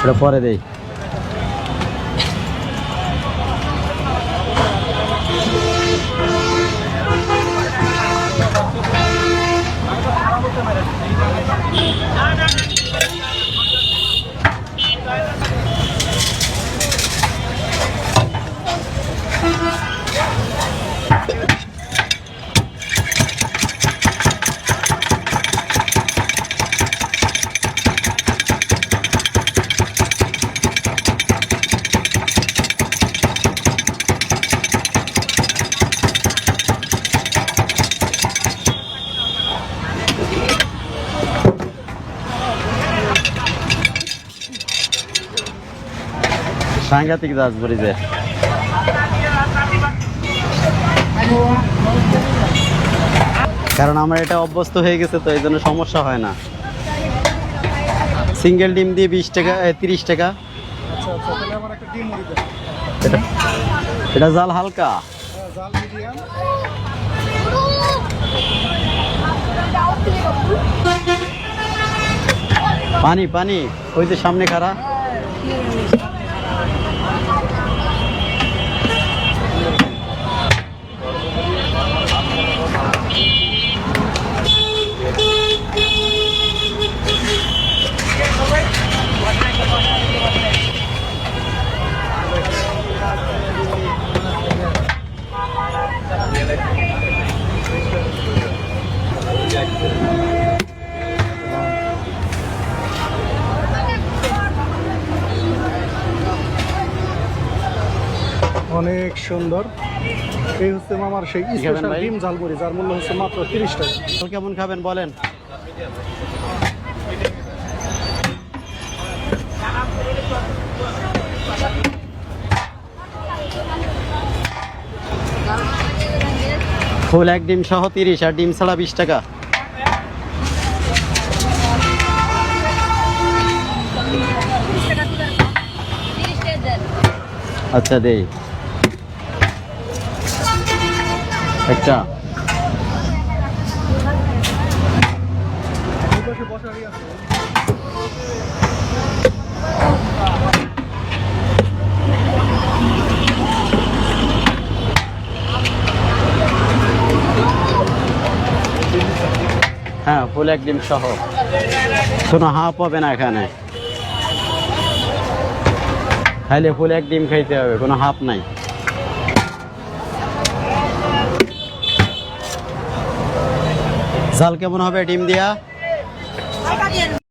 ওটা পরে দেই। সাংঘাতিক দাস যে কারণ আমার এটা অভ্যস্ত হয়ে গেছে, তো এই জন্য সমস্যা হয় না। সিঙ্গেল ডিম দিয়ে বিশ টাকা তিরিশ টাকা। এটা জাল হালকা। পানি পানি, ওই যে সামনে খারা অনেক সুন্দর। এই হচ্ছে মামার সেই স্পেশাল ডিম ঝাল মুড়ি যার মূল্য হচ্ছে মাত্র তিরিশ টাকা। কেমন খাবেন বলেন? ফুল এক ডিম সহ তিরিশ আর ডিম ছাড়া বিশ টাকা। আচ্ছা দেই। একটা। হ্যাঁ ফুল এক ডিম সহ। কোনো হাফ হবে না এখানে। খাইলে ফুল এক ডিম খাইতে হবে, কোনো হাফ নাই। জাল কেমন হবে ডিম দিয়া?